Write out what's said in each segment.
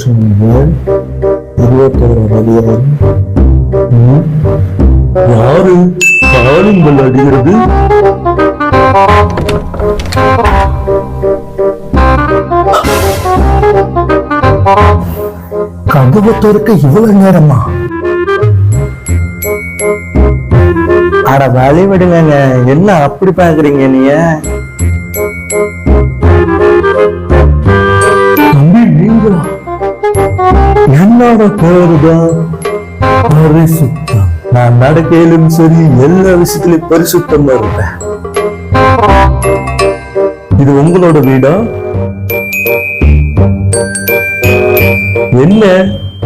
சொன்னால் இருபத்தோரு அதிகாரம் யாரு? காலிங் பெல் அடிக்கிறது? திறக்க இவ்வளவு நேரமா? அட வழி விடுங்க என்ன அப்படி பாக்குறீங்க நீங்க? என்னோட பேருதான் பரிசுத்தம் நான் நடக்கையிலும் சரி எல்லா விஷயத்திலும் பரிசுத்தமா இருப்பேன் இது உங்களோட வீடா? என்ன?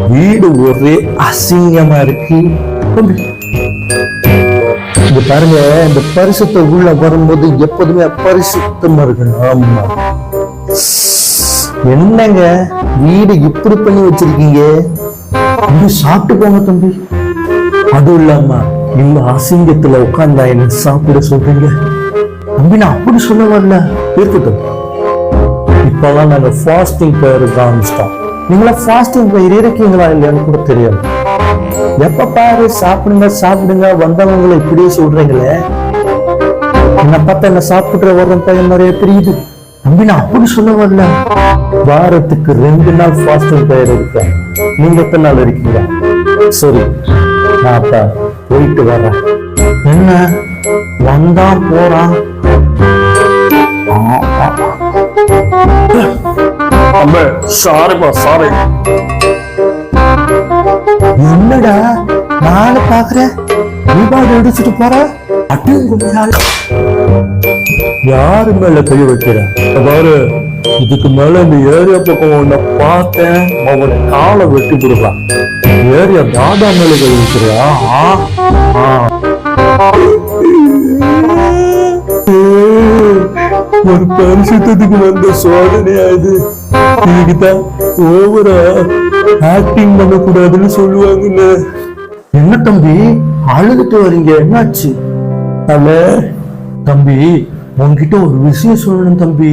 வீடு ஒரே அசிங்கமா இருக்கு. இந்த பாருங்க இந்த பரிசுத்த உள்ள வரும்போது எப்போதுமே பரிசுத்தமா இருக்கணும். ஆமா. என்னங்க வீடு இப்படி பண்ணி வச்சிருக்கீங்க? சாப்பிட்டு போங்க தம்பி. அதுவும் இல்லாம இந்த அசிங்கத்துல உட்கார்ந்தா என்ன சாப்பிட சொல்றீங்க? தம்பி நான் அப்படி சொல்ல வரல இருக்கட்டும். இப்பெல்லாம் நாங்க ஃபாஸ்டிங் ப்ரேயர் ஆரம்பிச்சிட்டோம். நீங்களா ஃபாஸ்டிங் பயிர் இருக்கீங்களா இல்லையான்னு கூட தெரியும் எப்ப பாரு சாப்பிடுங்க சாப்பிடுங்க வந்தவங்களை இப்படியே சொல்றீங்களே. என்ன பார்த்தா என்ன சாப்பிடுற வர்ற பையன் நிறைய தெரியுது. தம்பி நான் அப்படி சொல்ல வரல வாரத்துக்கு ரெண்டு நாள் ஃபாஸ்டிங் ப்ரேயர் இருக்கேன் நீங்க எத்தனை நாள் இருக்கீங்க? சரி நான் அப்ப போயிட்டு வர்றேன் என்ன? வந்தான் போறான் சாரிப்பா சாரி. என்னடா? நானு பாக்குறேன் தீபாவளி அடிச்சுட்டு போற? அட்டுங்க யாரு மேல கை வைக்கிற? அதாவது இதுக்கு மேல இந்த ஏரியா பக்கம் உன்னை பார்த்தேன் அவனை காலை வெட்டி விடுறான் ஏரியா தாதா மேல கை வைக்கிறியா ஆ? ஆ. ஒரு பரிசுத்தத்துக்கு வந்த சோதனையா இது இதுக்குதான் ஓவரா ஆக்டிங் பண்ணக்கூடாதுன்னு சொல்லுவாங்கன்னு என்ன தம்பி? அழுதுட்டு வரீங்க. என்னாச்சு? அல்ல தம்பி உன்கிட்ட ஒரு விஷயம் சொல்லணும் தம்பி.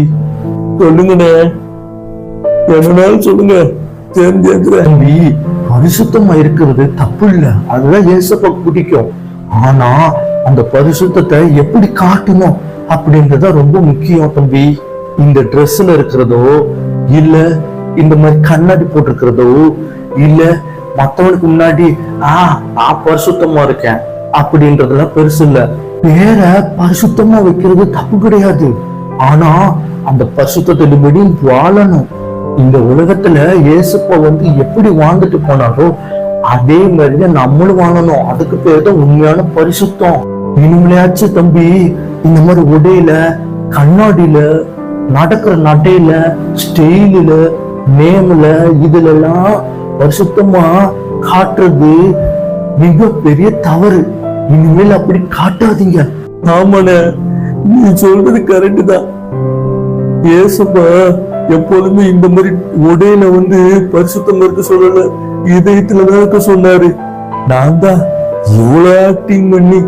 சொல்லுங்கண்ணே. என்னனாலும் சொல்லுங்க. தம்பி பரிசுத்தமா இருக்கிறது தப்பு இல்ல அதுதான் ஏசப்ப பிடிக்கும். ஆனா அந்த பரிசுத்தத்தை எப்படி காட்டணும் அப்படின்றத ரொம்ப முக்கியம் தம்பி. இந்த ட்ரெஸ்ல இருக்கிறதோ இல்ல இந்த மாதிரி கண்ணாடி போட்டிருக்கிறதோ இல்ல மத்தவனுக்கு முன்னாடி ஆ நான் பரிசுத்தமா இருக்கேன். அப்படின்றதெல்லாம் பெருசு இல்ல. பேரை பரிசுத்தமா வைக்கிறது தப்பு கிடையாது. ஆனா அந்த பரிசுத்தத்தின்படி வாழணும். இந்த உலகத்துல இயேசுப்பா வந்து எப்படி வாழ்ந்துட்டு போனாரோ அதே மாதிரிதான் நம்மளும் வாழணும். அதுக்கு பேர் தான் உண்மையான பரிசுத்தம். இனிமேலாச்சு தம்பி இந்த மாதிரி உடையில கண்ணாடியில நடக்கிற நடையில ஸ்டைலில நேம்ல இதுல எல்லாம் பரிசுத்தமா காட்டுறது மிக பெரிய தவறு. இனிமேல் அப்படி காட்டாதீங்க. ஆமாண்ணே நீ சொல்றது கரண்ட் தான். ஏசப்பா எப்பொழுதுமே இந்த மாதிரி உடையில வந்து பரிசுத்தம் இருக்க சொல்லல. இதயத்துலதான் இருக்க சொன்னாரு. நான் தான் இவ்வளவு ஆக்டிங் பண்ணி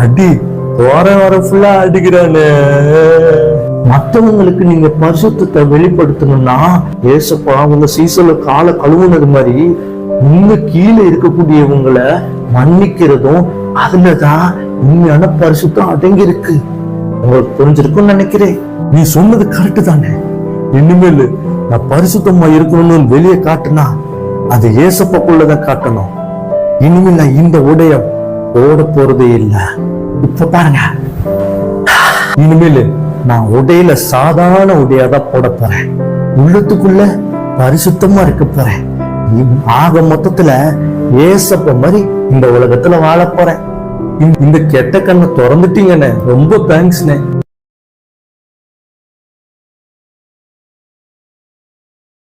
அடி போற வர ஃபுல்லா அடிக்கிறானே. மத்தவங்களுக்கு நீங்க பரிசுத்தத்தை வெளிப்படுத்தணும்னா ஏசப்பா உங்க சீசல கால கழுவுனது மாதிரி உங்க கீழே இருக்கக்கூடியவங்களை மன்னிக்கிறதும் அதுலதான் உண்மையான பரிசுத்தம் அடங்கி இருக்கு உங்களுக்கு புரிஞ்சிருக்கும்னு நினைக்கிறேன். நீ சொன்னது கரெக்ட் தானே. இனிமேல் நான் பரிசுத்தமா இருக்கணும்னு வெளியே காட்டுனா அது ஏசப்பக்குள்ளதான் காட்டணும். இனிமேல் நான் இந்த உடைய போட போறதே இல்ல. இப்ப பாருங்க. இனிமேல் நான் உடையில சாதாரண உடையாதான் போட போறேன். உள்ளத்துக்குள்ள பரிசுத்தமா இருக்க போறேன். ஆக மொத்தத்துல ஏசப்ப மாதிரி இந்த உலகத்துல வாழ போறேன். இந்த கெட்ட கண்ணை திறந்துட்டீங்கண்ணே. ரொம்ப தேங்க்ஸ்ண்ணே